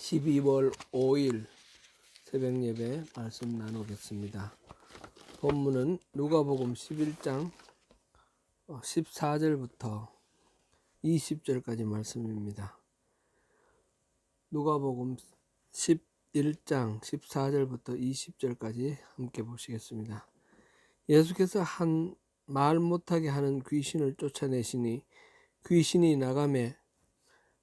12월 5일 새벽 예배 말씀 나누겠습니다. 본문은 누가복음 11장 14절부터 20절까지 말씀입니다. 누가복음 11장 14절부터 20절까지 함께 보시겠습니다. 예수께서 한 말 못하게 하는 귀신을 쫓아내시니 귀신이 나가매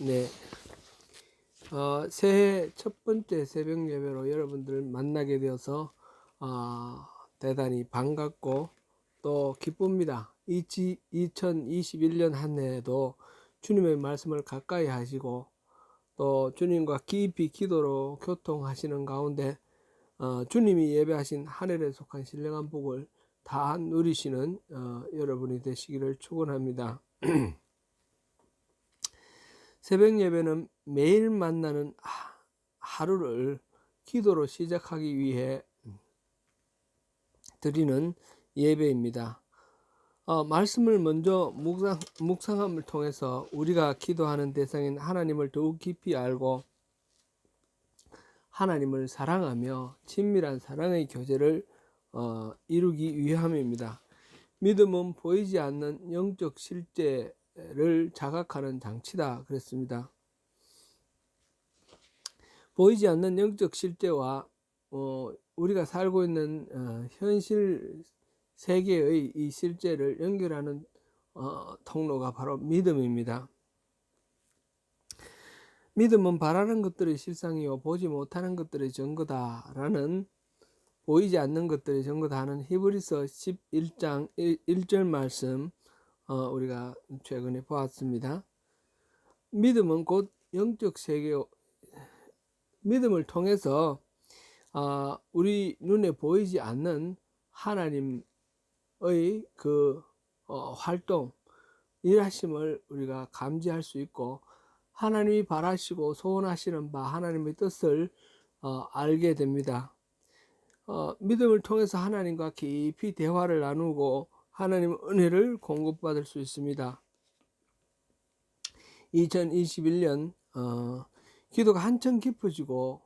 네. 어, 새해 첫 번째 새벽 예배로 여러분들 만나게 되어서 어, 대단히 반갑고 또 기쁩니다. 2021년 한 해에도 주님의 말씀을 가까이 하시고 또 주님과 깊이 기도로 교통하시는 가운데 어, 주님이 예배하신 하늘에 속한 신령한 복을 다 누리시는 어, 여러분이 되시기를 축원합니다. 새벽 예배는 매일 만나는 하루를 기도로 시작하기 위해 드리는 예배입니다. 어, 말씀을 먼저 묵상, 묵상함을 통해서 우리가 기도하는 대상인 하나님을 더욱 깊이 알고 하나님을 사랑하며 친밀한 사랑의 교제를 어, 이루기 위함입니다. 믿음은 보이지 않는 영적 실제 를 자각하는 장치다 그랬습니다. 보이지 않는 영적 실제와 어, 우리가 살고 있는 어, 현실 세계의 이 실제를 연결하는 어, 통로가 바로 믿음입니다. 믿음은 바라는 것들의 실상이요 보지 못하는 것들의 증거다라는 보이지 않는 것들의 증거다는 히브리서 11장 1 절 말씀 어, 우리가 최근에 보았습니다. 믿음은 곧 영적 세계 믿음을 통해서 어, 우리 눈에 보이지 않는 하나님의 그 어, 활동 일하심을 우리가 감지할 수 있고 하나님이 바라시고 소원하시는 바 하나님의 뜻을 어, 알게 됩니다. 어, 믿음을 통해서 하나님과 깊이 대화를 나누고 하나님 은혜를 공급받을 수 있습니다. 2021년 어, 기도가 한층 깊어지고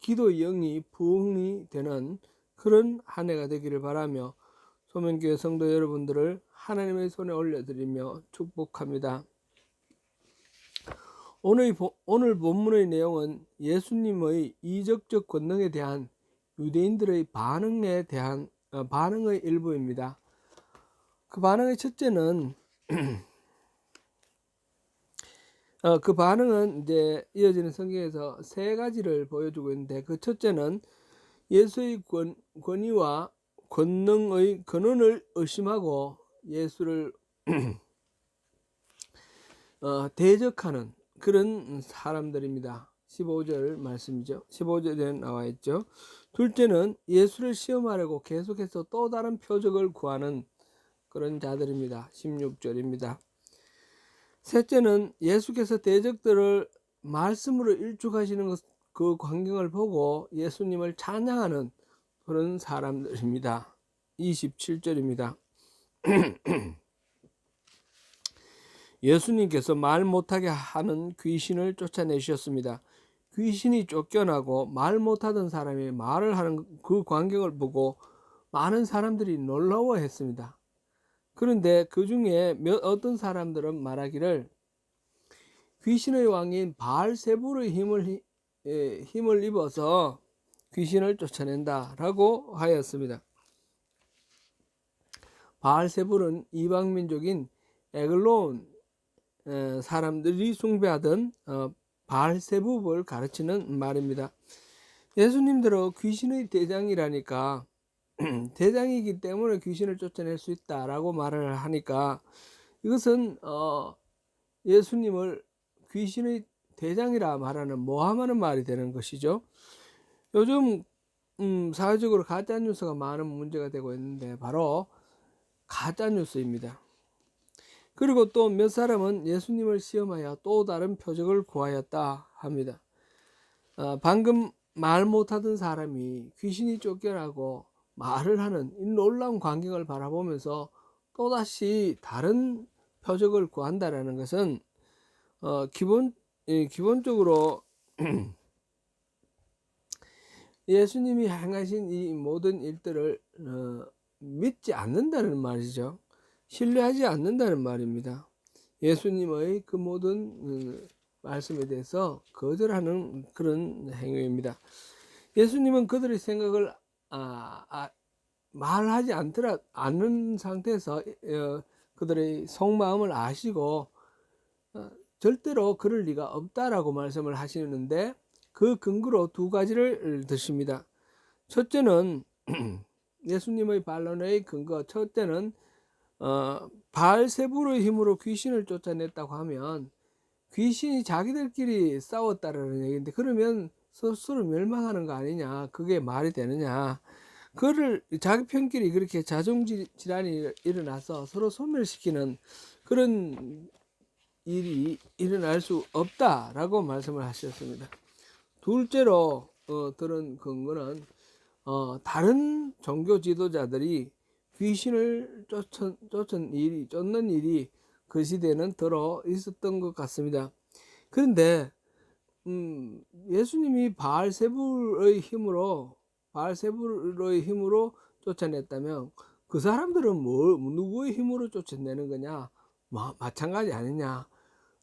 기도의 영이 부흥이 되는 그런 한 해가 되기를 바라며 소명교회 성도 여러분들을 하나님의 손에 올려드리며 축복합니다. 오늘, 오늘 본문의 내용은 예수님의 이적적 권능에 대한 유대인들의 반응에 대한 어, 반응의 일부입니다. 그 반응의 첫째는 어, 그 반응은 이제 이어지는 성경에서 세 가지를 보여주고 있는데 그 첫째는 예수의 권, 권위와 권능의 근원을 의심하고 예수를 어, 대적하는 그런 사람들입니다. 15절 말씀이죠. 15절에 나와 있죠. 둘째는 예수를 시험하려고 계속해서 또 다른 표적을 구하는 그런 자들입니다. 16절입니다. 셋째는 예수께서 대적들을 말씀으로 일축하시는 것, 그 광경을 보고 예수님을 찬양하는 그런 사람들입니다. 27절입니다. 예수님께서 말 못하게 하는 귀신을 쫓아내셨습니다. 귀신이 쫓겨나고 말 못하던 사람이 말을 하는 그 광경을 보고 많은 사람들이 놀라워했습니다. 그런데 그 중에 몇 어떤 사람들은 말하기를 귀신의 왕인 바알세부의 힘을 예, 힘을 입어서 귀신을 쫓아낸다라고 하였습니다. 바알세불은 이방 민족인 에글론 에, 사람들이 숭배하던 어, 바알세불을 가르치는 말입니다. 예수님들은 귀신의 대장이라니까 대장이기 때문에 귀신을 쫓아낼 수 있다라고 말을 하니까 이것은 어, 예수님을 귀신의 대장이라 말하는 모함하는 말이 되는 것이죠. 요즘 음, 사회적으로 가짜 뉴스가 많은 문제가 되고 있는데 바로 가짜 뉴스입니다. 그리고 또 몇 사람은 예수님을 시험하여 또 다른 표적을 구하였다 합니다. 어, 방금 말 못하던 사람이 귀신이 쫓겨나고 말을 하는 이 놀라운 광경을 바라보면서 또다시 다른 표적을 구한다라는 것은 어, 기본 예, 기본적으로 예수님이 행하신 이 모든 일들을 어, 믿지 않는다는 말이죠. 신뢰하지 않는다는 말입니다. 예수님의 그 모든 어, 말씀에 대해서 거절하는 그런 행위입니다. 예수님은 그들의 생각을 아, 아, 말하지 않더라 않는 상태에서 어, 그들의 속마음을 아시고 어, 절대로 그럴 리가 없다라고 말씀을 하시는데 그 근거로 두 가지를 드십니다. 첫째는 예수님의 반론의 근거 첫째는 어, 바알세불의 힘으로 귀신을 쫓아냈다고 하면 귀신이 자기들끼리 싸웠다라는 얘기인데 그러면 스스로 멸망하는 거 아니냐 그게 말이 되느냐 그를 자기 편끼리 그렇게 자존 질환이 일어나서 서로 소멸시키는 그런 일이 일어날 수 없다라고 말씀을 하셨습니다. 둘째로 어, 들은 근거는 어, 다른 종교 지도자들이 귀신을 쫓은, 쫓은 일이 쫓는 일이 그 시대는 들어 있었던 것 같습니다. 그런데 음, 예수님이 바알세불의 힘으로 바알세불의 힘으로 쫓아냈다면 그 사람들은 뭐 누구의 힘으로 쫓아내는 거냐? 마, 마찬가지 아니냐?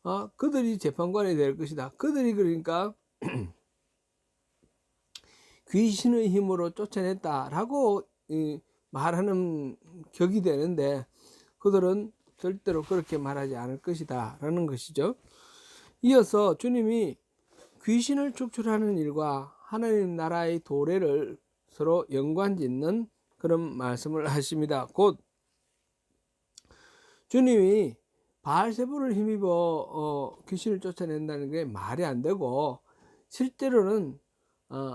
어, 그들이 재판관이 될 것이다. 그들이 그러니까 귀신의 힘으로 쫓아냈다라고 이, 말하는 격이 되는데 그들은 절대로 그렇게 말하지 않을 것이다 라는 것이죠. 이어서 주님이 귀신을 축출하는 일과 하나님 나라의 도래를 서로 연관짓는 그런 말씀을 하십니다. 곧 주님이 바알세불을 힘입어 어, 귀신을 쫓아낸다는 게 말이 안 되고 실제로는 어,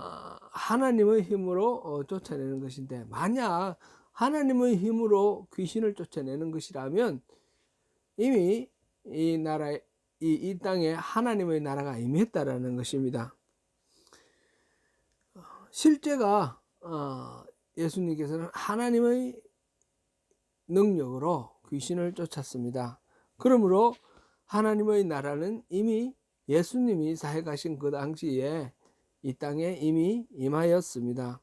하나님의 힘으로 어, 쫓아내는 것인데 만약 하나님의 힘으로 귀신을 쫓아내는 것이라면 이미 이 나라 이, 이 땅에 하나님의 나라가 임했다라는 것입니다. 실제가 어, 예수님께서는 하나님의 능력으로 귀신을 쫓았습니다. 그러므로 하나님의 나라는 이미 예수님이 사해 가신 그 당시에 이 땅에 이미 임하였습니다.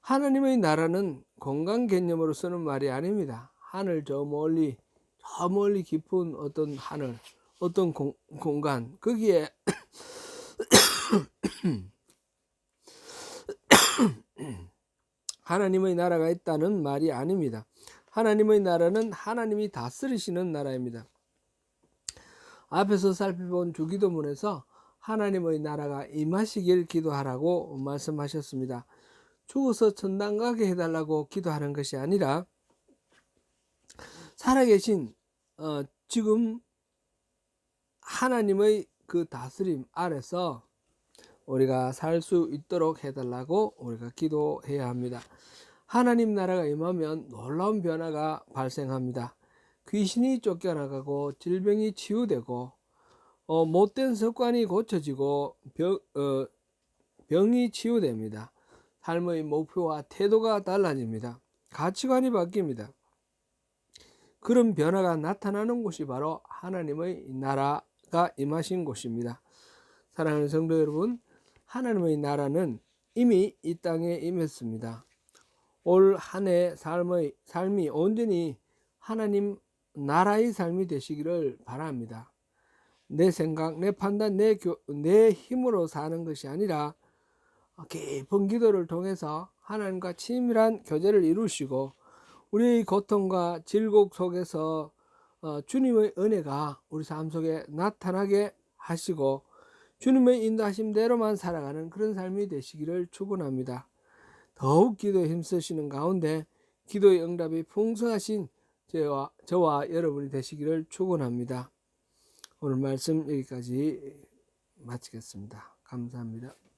하나님의 나라는 공간 개념으로 쓰는 말이 아닙니다. 하늘 저 멀리 저 멀리 깊은 어떤 하늘 어떤 공, 공간 거기에 하나님의 나라가 있다는 말이 아닙니다. 하나님의 나라는 하나님이 다스리시는 나라입니다. 앞에서 살펴본 주기도문에서 하나님의 나라가 임하시길 기도하라고 말씀하셨습니다. 죽어서 천당 가게 해달라고 기도하는 것이 아니라 살아계신 어, 지금 하나님의 그 다스림 아래서 우리가 살 수 있도록 해달라고 우리가 기도해야 합니다. 하나님 나라가 임하면 놀라운 변화가 발생합니다. 귀신이 쫓겨나가고 질병이 치유되고 어, 못된 습관이 고쳐지고 병, 어, 병이 치유됩니다. 삶의 목표와 태도가 달라집니다. 가치관이 바뀝니다. 그런 변화가 나타나는 곳이 바로 하나님의 나라 가 임하신 곳입니다. 사랑하는 성도 여러분, 하나님의 나라는 이미 이 땅에 임했습니다. 올 한 해 삶의 삶이 온전히 하나님 나라의 삶이 되시기를 바랍니다. 내 생각, 내 판단, 내, 교, 내 힘으로 사는 것이 아니라 깊은 기도를 통해서 하나님과 친밀한 교제를 이루시고 우리의 고통과 질곡 속에서 어, 주님의 은혜가 우리 삶 속에 나타나게 하시고 주님의 인도하심대로만 살아가는 그런 삶이 되시기를 축원합니다. 더욱 기도에 힘쓰시는 가운데 기도의 응답이 풍성하신 저와, 저와 여러분이 되시기를 축원합니다. 오늘 말씀 여기까지 마치겠습니다. 감사합니다.